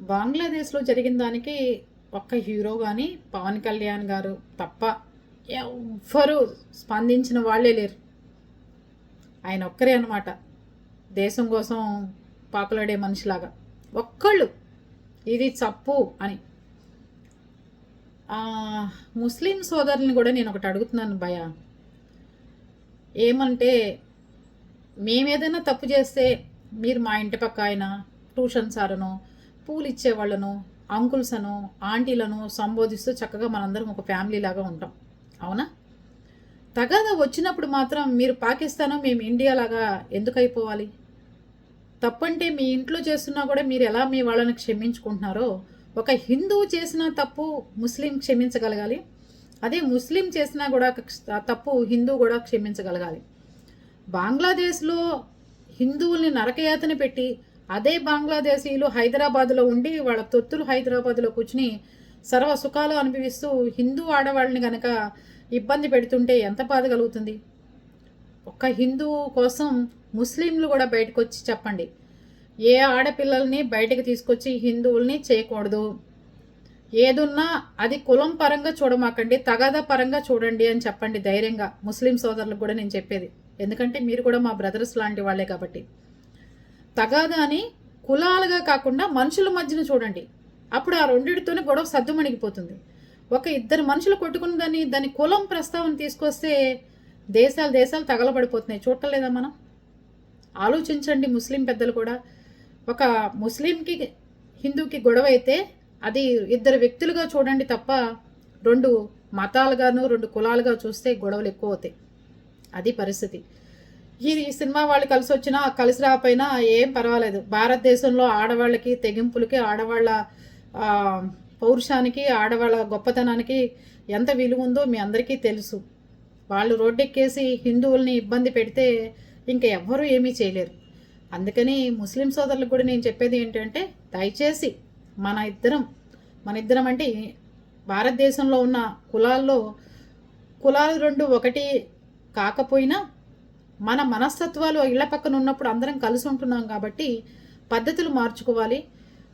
బంగ్లాదేశ్లో జరిగిన దానికి ఒక్క హీరో కానీ పవన్ కళ్యాణ్ గారు తప్ప ఎవ్వరూ స్పందించిన వాళ్ళే లేరు. ఆయన ఒక్కరే అనమాట దేశం కోసం పాకులాడే మనిషిలాగా. ఒక్కళ్ళు. ఇది చప్పు అని. ముస్లిం సోదరుని కూడా నేను ఒకటి అడుగుతున్నాను భయ ఏమంటే మేమేదైనా తప్పు చేస్తే మీరు మా ఇంటి పక్క ఆయన ట్యూషన్ సారను పూలు ఇచ్చేవాళ్ళను అంకుల్స్ అను ఆంటీలను సంబోధిస్తూ చక్కగా మనందరం ఒక ఫ్యామిలీ లాగా ఉంటాం. అవునా? తగాదా వచ్చినప్పుడు మాత్రం మీరు పాకిస్తాను మేము ఇండియా లాగా ఎందుకు అయిపోవాలి తప్పంటే మీ ఇంట్లో చేస్తున్నా కూడా మీరు ఎలా మీ వాళ్ళని క్షమించుకుంటున్నారో ఒక హిందువు చేసిన తప్పు ముస్లిం క్షమించగలగాలి. అదే ముస్లిం చేసినా కూడా తప్పు హిందువు కూడా క్షమించగలగాలి. బంగ్లాదేశ్లో హిందువుల్ని నరకయాతన పెట్టి అదే బంగ్లాదేశీయులు హైదరాబాద్లో ఉండి వాళ్ళ తొత్తులు హైదరాబాద్లో కూర్చుని సర్వ సుఖాలు అనుభవిస్తూ హిందూ ఆడవాళ్ళని కనుక ఇబ్బంది పెడుతుంటే ఎంత బాధ కలుగుతుంది? ఒక్క హిందువు కోసం ముస్లింలు కూడా బయటకు వచ్చి చెప్పండి. ఏ ఆడపిల్లల్ని బయటకు తీసుకొచ్చి హిందువుల్ని చేయకూడదు. ఏదున్నా అది కులం పరంగా చూడమాకండి తగాదా పరంగా చూడండి అని చెప్పండి ధైర్యంగా. ముస్లిం సోదరులకు కూడా నేను చెప్పేది. ఎందుకంటే మీరు కూడా మా బ్రదర్స్ లాంటి వాళ్ళే కాబట్టి. తగాదా అని కులాలుగా కాకుండా మనుషుల మధ్యన చూడండి. అప్పుడు ఆ రెండిటితోనే గొడవ సర్దుమణిగిపోతుంది ఒక ఇద్దరు మనుషులు కొట్టుకున్న దాన్ని దాని కులం ప్రస్తావన తీసుకొస్తే దేశాలు దేశాలు తగలబడిపోతున్నాయి. చూడలేదా మనం? ఆలోచించండి ముస్లిం పెద్దలు కూడా. ఒక ముస్లింకి హిందూకి గొడవ అయితే అది ఇద్దరు వ్యక్తులుగా చూడండి తప్ప రెండు మతాలుగాను రెండు కులాలుగా చూస్తే గొడవలు ఎక్కువ అవుతాయి. అది పరిస్థితి. ఈ సినిమా వాళ్ళు కలిసి వచ్చినా కలిసి రాకపోయినా ఏం పర్వాలేదు. భారతదేశంలో ఆడవాళ్ళకి తెగింపులకి ఆడవాళ్ళ పౌరుషానికి ఆడవాళ్ళ గొప్పతనానికి ఎంత విలువ ఉందో మీ అందరికీ తెలుసు. వాళ్ళు రోడ్డెక్కేసి హిందువుల్ని ఇబ్బంది పెడితే ఇంకా ఎవ్వరూ ఏమీ చేయలేరు. అందుకని ముస్లిం సోదరులకు కూడా నేను చెప్పేది ఏంటంటే దయచేసి మన ఇద్దరం మన ఇద్దరం అంటే భారతదేశంలో ఉన్న కులాల్లో కులాలు రెండు ఒకటి కాకపోయినా మన మనస్తత్వాలు ఇళ్ళ పక్కన ఉన్నప్పుడు అందరం కలిసి ఉంటున్నాం కాబట్టి పద్ధతులు మార్చుకోవాలి.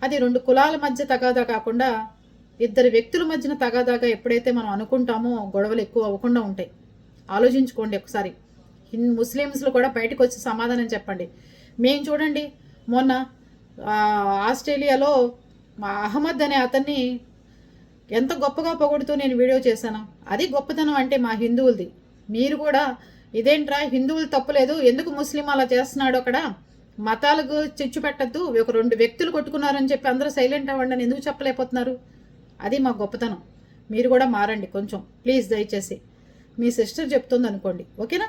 అది రెండు కులాల మధ్య తగాదా కాకుండా ఇద్దరు వ్యక్తుల మధ్యన తగాదాగా ఎప్పుడైతే మనం అనుకుంటామో గొడవలు ఎక్కువ అవ్వకుండా ఉంటాయి. ఆలోచించుకోండి ఒకసారి. హిన్ ముస్లిమ్స్లు కూడా బయటకు వచ్చి సమాధానం చెప్పండి. మేము చూడండి మొన్న ఆస్ట్రేలియాలో మా అహ్మద్ అనే అతన్ని ఎంత గొప్పగా పొగుడుతూ నేను వీడియో చేశాను. అది గొప్పతనం అంటే మా హిందువులది. మీరు కూడా ఇదేంట్రా హిందువులు తప్పులేదు. ఎందుకు ముస్లిం అలా చేస్తున్నాడు అక్కడ? మతాలకు చిచ్చు పెట్టద్దు. ఒక రెండు వ్యక్తులు కొట్టుకున్నారని చెప్పి అందరూ సైలెంట్ అవ్వండి అని ఎందుకు చెప్పలేకపోతున్నారు? అది మా గొప్పతనం. మీరు కూడా మారండి కొంచెం. ప్లీజ్ దయచేసి. మీ సిస్టర్ చెప్తుంది అనుకోండి ఓకేనా?